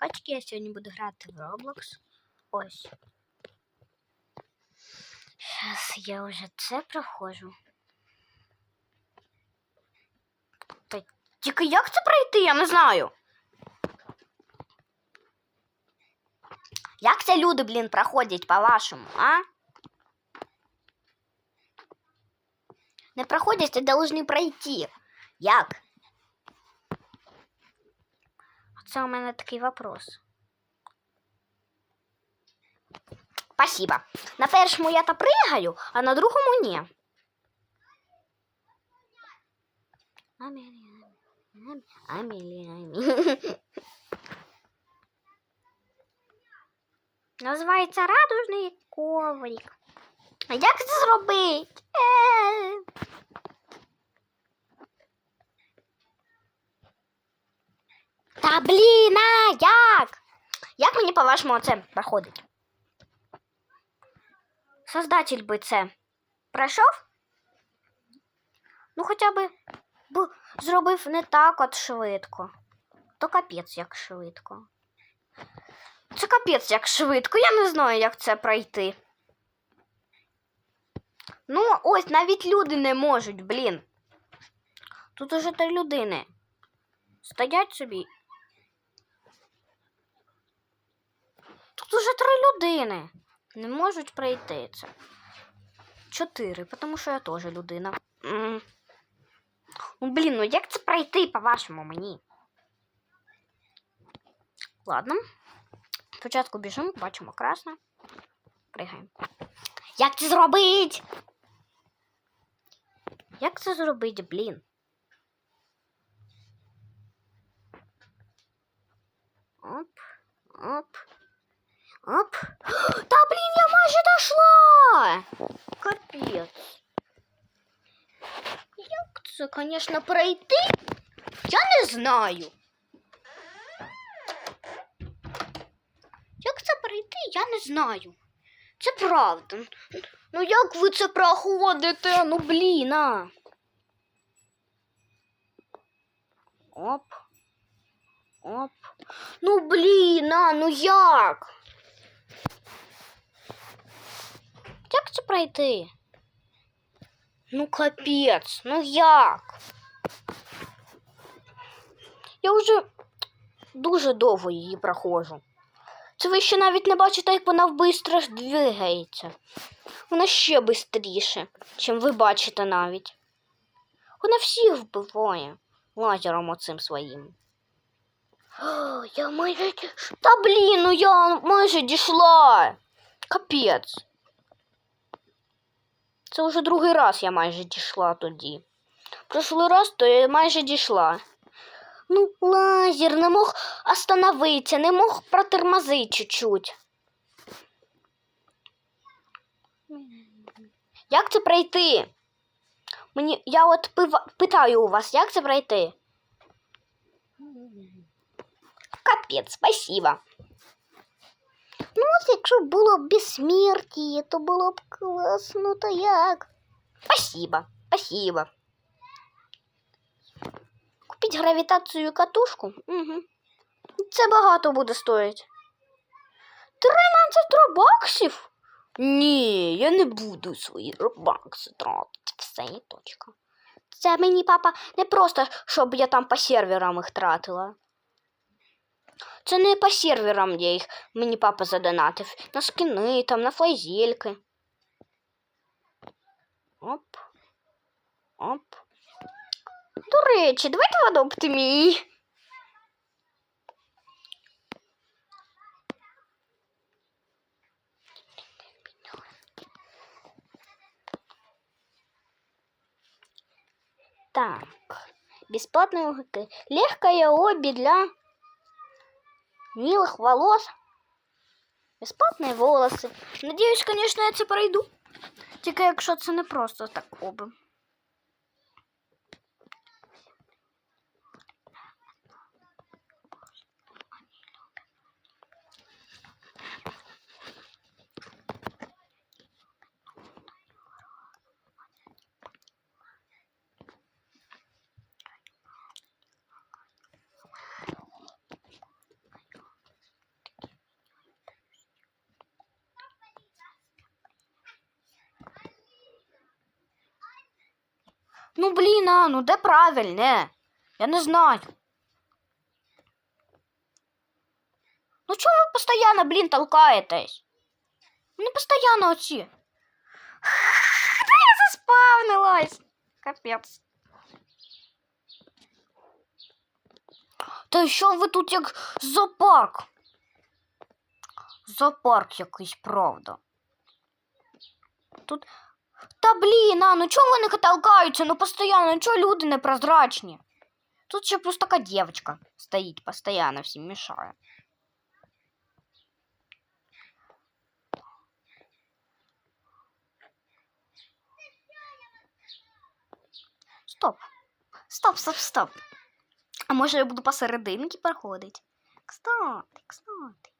прокачки. Я сьогодні буду грати в Roblox. Ось. Зараз я вже це проходжу. Та тільки як це пройти, я не знаю. Як це люди, блін, проходять по-вашому, а? Не проходять, а должны пройти. Як? Це у мене такий вопрос. Спасибо. На першому я то пригаю, а на другому ні. Амелі, амелі, амелі, амелі. Називається радужний коврик. А як це зробити? Е. Та блін, а як? Як мені по-вашому це проходить? Создатель би це пройшов? Ну, хоча б зробив не так от швидко. То капець як швидко. Це капець як швидко. Я не знаю, як це пройти. Ну, ось навіть люди не можуть, блін. Тут уже три людини. Стоять собі. Тут уже три людини. Не можуть пройти це. Чотири, тому що я теж людина. Ну, блін, ну як це пройти, по-вашому, мені? Ладно. Спочатку біжимо, бачимо красно. Пригаємо. Як це зробить? Як це зробить, блін? Оп, оп, оп. Та блін, я майже дошла! Капець. Як це, звісно, пройти? Я не знаю. Як це пройти, я не знаю. Це правда. Ну як ви це проходите? Ну блін, а. Оп. Оп. Ну блін, а, ну як? Як це пройти? Ну капець, ну як? Я вже дуже довго її проходжу. Це ви ще навіть не бачите, як вона бистро двигається. Вона ще швидше, чим ви бачите навіть. Вона всіх вбиває лазером оцим своїм. О, я майже. Та блін, ну я майже дійшла. Капець. Це вже другий раз я майже дійшла тоді. Прошлий раз то я майже дійшла. Ну, лазер не мог остановиться, не мог протормозить чуть-чуть. Як це пройти? Мені я от пива- питаю у вас, як це пройти? Капець, спасибо. Ну, от якщо було б безсмертие, то було б класно, то як? Спасибо, спасибо. Купіть гравітацію і катушку. Угу. Це багато буде стоїть. 13 робаксів? Ні, я не буду свої робакси тратити. Все, і точка. Це мені папа не просто, щоб я там по серверам їх тратила. Це не по серверам я їх мені папа задонатив. На скини, там, на флайзельки. Оп. Оп. До речі, давайте в адопти Так, бесплатные уроки. Легкое обі для милых волос. Бесплатные волосы. Надіюсь, конечно, я це пройду. Тільки якщо це не просто так оби. Ну блін, а, ну де правильне? Я не знаю. Ну чому ви постійно, блін, толкаєтесь? Вони постійно оці. Де я заспавнилась? Капець. Та що ви тут як зоопарк? Зоопарк якийсь, правда. Тут. Та блін, а ну чого вони толкаються? Ну постійно, ну чого люди непрозрачні? Тут ще просто така дівчинка стоїть, постійно всім мішає. Стоп. Стоп, стоп, стоп. А може я буду посерединки проходити? Кстати, кстати.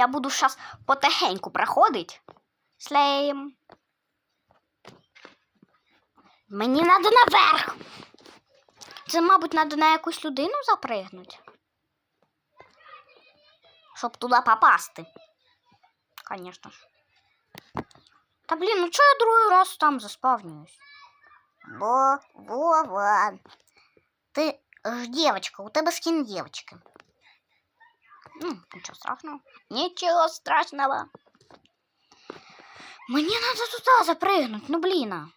Я буду зараз потихеньку проходить. Слейм. Мені треба наверх. Це, мабуть, треба на якусь людину запригнути. Щоб туди попасти. Звісно ж. Та блін, ну чого я другий раз там заспавнююсь? Бо, Вова. Ти ж девочка, у тебе скін девочки. Ну, нічого страшного. Нічого страшного. Мені треба туди запригнути, ну блін. а.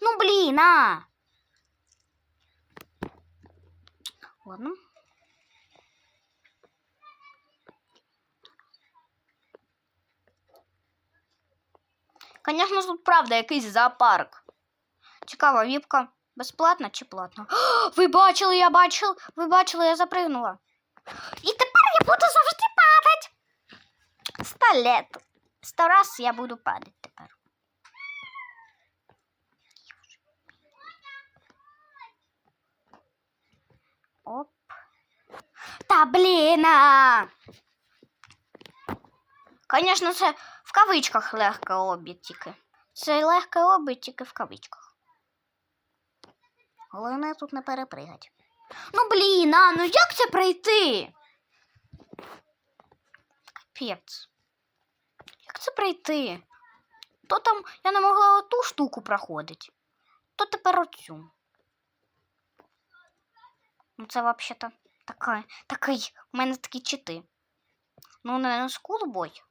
Ну блин, а! Ладно. Конечно, тут правда якийсь зоопарк. Цікава віпка. Безплатна чи платна? О, ви бачили, я бачив, ви бачили, я запригнула. І тепер я буду завжди падати. Сто лет. Сто раз я буду падати тепер. Оп. Та блін. а! Конечно, це в кавичках легке обід тільки. Це легке обід тільки в кавичках. Головне тут не перепригати. Ну блін, а ну як це пройти? Капець. Як це пройти? То там я не могла ту штуку проходити, то тепер оцю. Ну, це взагалі-то така, такий, у мене такі чити. Ну, не на скулбой.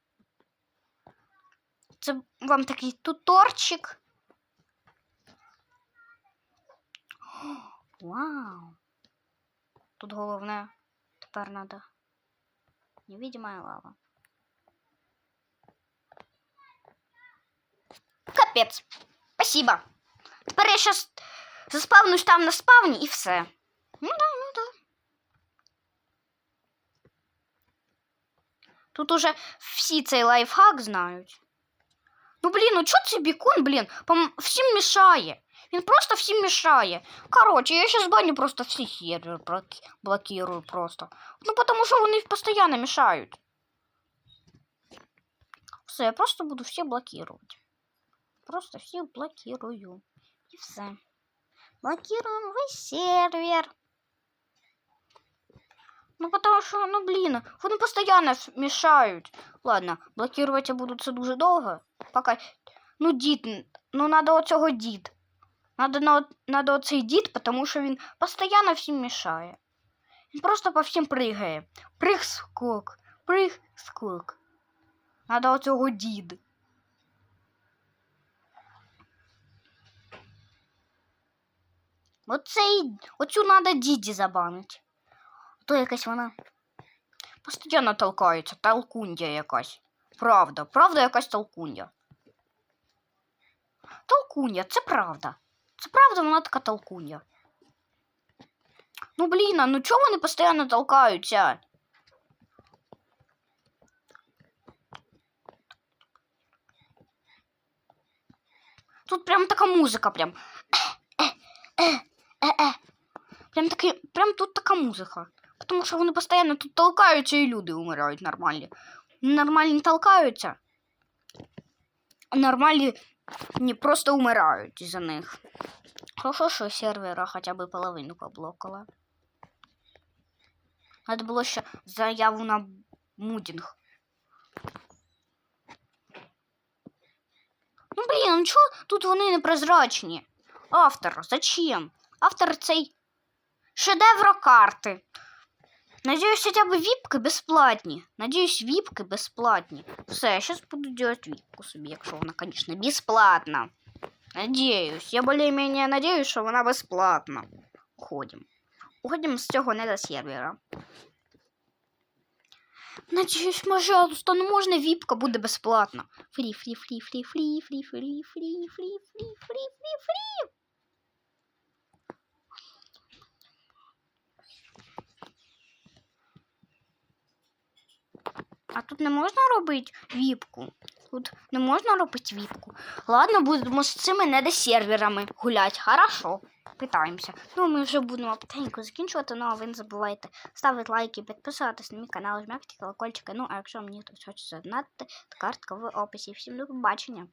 Це вам такий туторчик. Вау. Тут головне тепер надо. Невидимая лава. Капець. Спасибо. Тепер я щас заспавнусь там на спавні і все. Ну да, ну да. Тут уже всі цей лайфхак знають. Ну блін, ну чого цей бікон, блін, пом- всім мішає. Він просто всім мішає. Коротше, я зараз баню просто всі сервер блоки- блокирую просто. Ну, тому що вони постійно мішають. Все, я просто буду всі блокувати. Просто всіх блокирую. І все. Блокируем весь сервер. Ну, потому что, ну, блин, вони постоянно с- мешают. Ладно, блокировать я буду це дуже довго. Пока. Ну, дід, н- ну, надо оцього дід. Надо, на, надо оцей дід, потому що він постоянно всім мешає. Він просто по всім пригає. Приг скок, приг скок. Надо оцього дід. Оцей, оцю надо діді забанить. То якась вона постійно толкається, толкундя якась. Правда, правда якась толкундя. Толкундя, це правда. Це правда, вона така толкундя. Ну блін, а ну чого вони постійно толкаються? Тут прям така музика, прям. Е-е. Прям таки, прям тут така музика. Тому що вони постійно тут толкаються і люди умирають нормальні. нормальні толкаються. а Нормальні Не просто умирають із-за них. Хорошо, що сервера хоча б половину поблокала. Надо було ще заяву на мудінг. Ну, блін, ну чого тут вони непрозрачні? Автор, зачем? Автор цей шедевр карти. Надіюсь, хоча б віпки безплатні. Надіюсь, віпки безплатні. Все, я зараз буду делать віпку собі, якщо вона, звісно, безплатна. Надіюсь. Я більш-менш надіюсь, що вона безплатна. Уходимо. Уходимо з цього сервера. Надіюсь, пожалуйста, ну можна віпка буде безплатна. Фрі, фрі, фрі, фрі, фрі, фрі, фрі, фрі, фрі, фрі, фрі, фрі, фрі. А тут не можна робити віпку. Тут не можна робити віпку. Ладно, будемо з цими недосерверами гуляти. Хорошо. Питаємося. Ну, ми вже будемо потихеньку закінчувати, ну а ви не забувайте ставити лайки, підписуватись на мій канал, жмякати колокольчики. Ну, а якщо мені хтось хоче задонатити, то картка в описі. Всім до побачення.